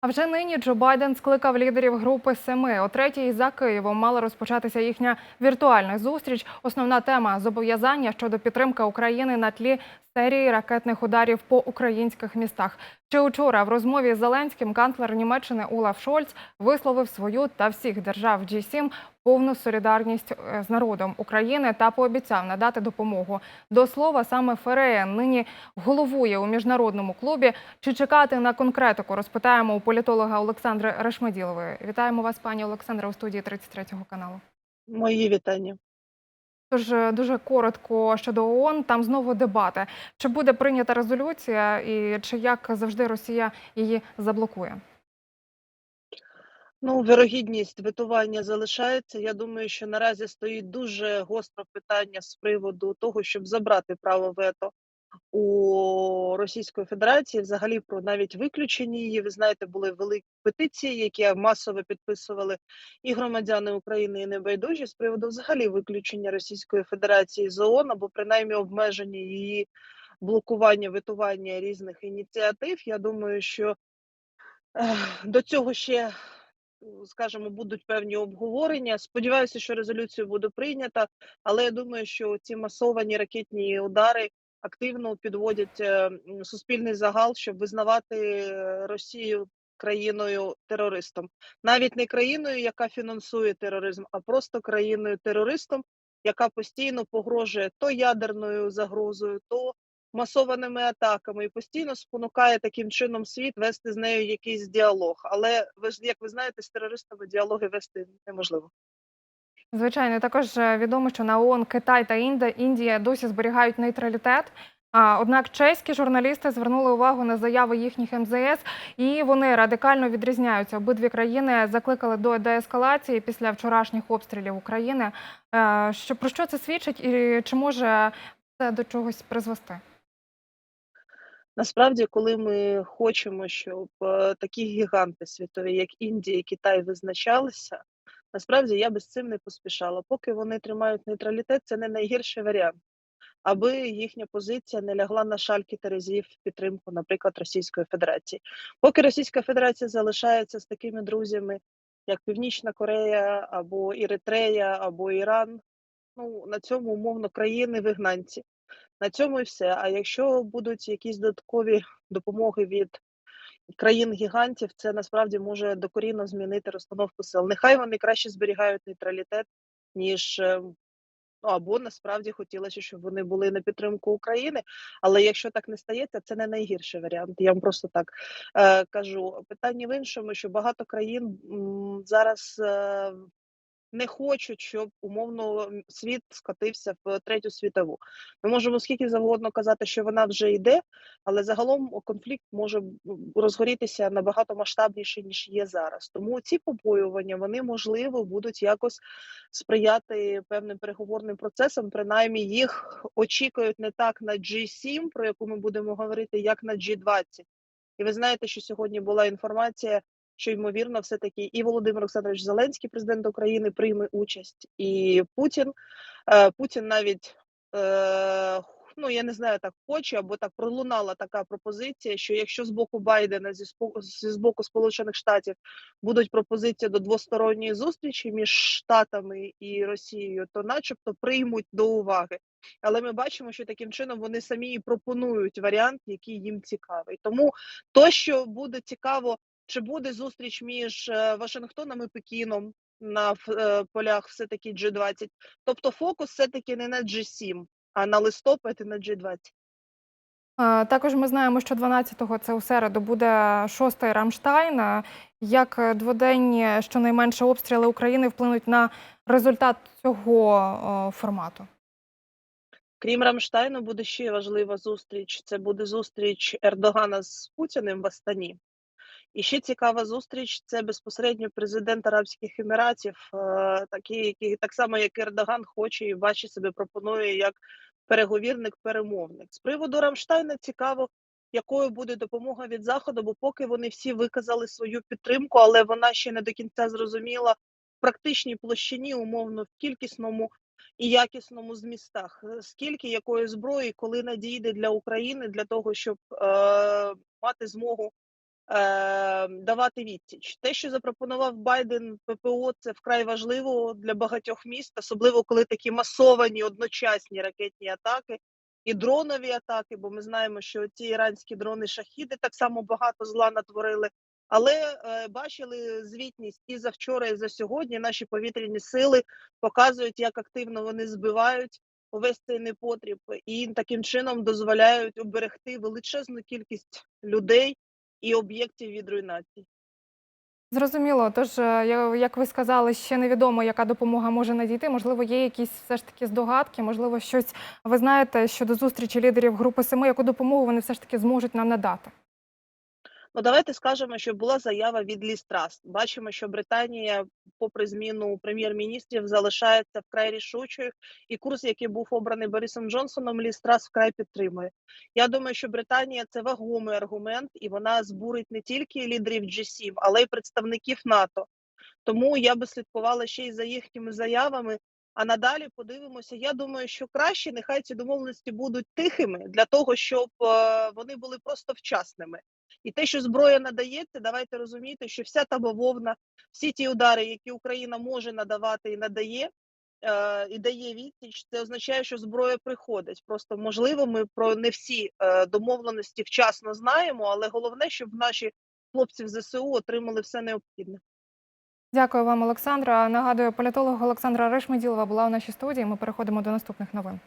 А вже нині Джо Байден скликав лідерів групи семи. О третій за Києвом мала розпочатися їхня віртуальна зустріч. Основна тема зобов'язання щодо підтримки України на тлі серії ракетних ударів по українських містах. Ще учора в розмові з Зеленським канцлер Німеччини Улав Шольц висловив свою та всіх держав G7 повну солідарність е, з народом України та пообіцяв надати допомогу. До слова, саме ФРН нині головує у міжнародному клубі. Чи чекати на конкретику? Розпитаємо у політолога Олександри Решмеділової. Вітаємо вас, пані Олександра, у студії 33 каналу. Мої вітання. Тож е, дуже коротко щодо ООН, там знову дебати. Чи буде прийнята резолюція, і чи як завжди Росія її заблокує? Ну, вирогідність витування залишається. Я думаю, що наразі стоїть дуже гостре питання з приводу того, щоб забрати право вето у Російської Федерації, взагалі про навіть виключення її. Ви знаєте, були великі петиції, які масово підписували і громадяни України, і небайдужі з приводу взагалі виключення Російської Федерації з ООН або принаймні обмеження її блокування, витування різних ініціатив. Я думаю, що до цього ще скажімо, будуть певні обговорення. Сподіваюся, що резолюція буде прийнята, але я думаю, що ці масовані ракетні удари активно підводять е, суспільний загал, щоб визнавати е, Росію країною терористом, навіть не країною, яка фінансує тероризм, а просто країною терористом, яка постійно погрожує то ядерною загрозою, то масованими атаками і постійно спонукає таким чином світ вести з нею якийсь діалог. Але ви ж як ви знаєте, з терористами діалоги вести неможливо. Звичайно, також е, відомо, що на ООН Китай та Індія досі зберігають нейтралітет. Однак чеські журналісти звернули увагу на заяви їхніх МЗС, і вони радикально відрізняються. Обидві країни закликали до деескалації після вчорашніх обстрілів України. Е, Що про що це свідчить, і чи може це до чогось призвести? Насправді, коли ми хочемо, щоб е, такі гіганти світові, як Індія і Китай, визначалися, насправді я би з цим не поспішала. Поки вони тримають нейтралітет, це не найгірший варіант, аби їхня позиція не лягла на шальки терезів в підтримку, наприклад, Російської Федерації. Поки Російська Федерація залишається з такими друзями, як Північна Корея або Іритрея, або Іран, ну на цьому умовно країни вигнанці. На цьому і все. А якщо будуть якісь додаткові допомоги від країн-гігантів, це насправді може докорінно змінити розстановку сил. Нехай вони краще зберігають нейтралітет, ніж е, ну або насправді хотілося, щоб вони були на підтримку України. Але якщо так не стається, це не найгірший варіант. Я вам просто так е, кажу. Питання в іншому, що багато країн м, зараз. Е, не хочуть, щоб умовно світ скотився в третю світову. Ми можемо скільки завгодно казати, що вона вже йде, але загалом конфлікт може розгорітися набагато масштабніше ніж є зараз. Тому ці побоювання вони можливо будуть якось сприяти певним переговорним процесам. Принаймні їх очікують не так на G7, про яку ми будемо говорити, як на G20. І ви знаєте, що сьогодні була інформація, що ймовірно, все таки і Володимир Олександрович Зеленський, президент України, прийме участь, і Путін. Е, Путін навіть е, ну я не знаю, так хоче або так пролунала така пропозиція, що якщо з боку Байдена зі з боку Сполучених Штатів будуть пропозиції до двосторонньої зустрічі між Штатами і Росією, то, начебто, приймуть до уваги. Але ми бачимо, що таким чином вони самі і пропонують варіант, який їм цікавий. Тому то, що буде цікаво, чи буде зустріч між е, Вашингтоном і Пекіном на е, полях все таки G20. Тобто фокус все таки не на G7, а на листопад і на G20. Е, Також ми знаємо, що 12-го це у середу буде шостий Рамштайн. Як дводенні щонайменше обстріли України вплинуть на результат цього формату? Крім Рамштайну, буде ще важлива зустріч. Це буде зустріч Ердогана з Путіним в Астані. І ще цікава зустріч це безпосередньо президент Арабських Еміратів, е, такий, який так само, як Ердоган, хоче і бачить себе, пропонує як переговірник-перемовник. З приводу Рамштайна цікаво, якою буде допомога від заходу, бо поки вони всі виказали свою підтримку, але вона ще не до кінця зрозуміла в практичній площині, умовно, в кількісному і якісному змістах. Скільки якої зброї, коли надійде для України для того, щоб е, мати змогу давати відсіч. Те, що запропонував Байден ППО, це вкрай важливо для багатьох міст, особливо коли такі масовані одночасні ракетні атаки і дронові атаки, бо ми знаємо, що ці іранські дрони шахіди так само багато зла натворили. Але е, бачили звітність і за вчора, і за сьогодні. Наші повітряні сили показують, як активно вони збивають увесь цей непотріб, і таким чином дозволяють уберегти величезну кількість людей і об'єктів від руйнації. Зрозуміло. Тож, е, як ви сказали, ще невідомо, яка допомога може надійти. Можливо, є якісь все ж таки здогадки, можливо, щось ви знаєте щодо зустрічі лідерів Групи Семи, яку допомогу вони все ж таки зможуть нам надати. Ну, давайте скажемо, що була заява від Ліз Траст. Бачимо, що Британія, попри зміну прем'єр-міністрів, залишається вкрай рішучою, і курс, який був обраний Борисом Джонсоном, Ліз Траст вкрай підтримує. Я думаю, що Британія це вагомий аргумент, і вона збурить не тільки лідерів G7, але й представників НАТО. Тому я би слідкувала ще й за їхніми заявами. А надалі подивимося. Я думаю, що краще нехай ці домовленості будуть тихими для того, щоб е, вони були просто вчасними. І те, що зброя надається, давайте розуміти, що вся та бавовна, всі ті удари, які Україна може надавати і надає, е, і дає відсіч, це означає, що зброя приходить. Просто можливо, ми про не всі е, домовленості вчасно знаємо, але головне, щоб наші хлопці в ЗСУ отримали все необхідне. Дякую вам, Олександра. Нагадую, політолог Олександра Решмеділова була у нашій студії. Ми переходимо до наступних новин.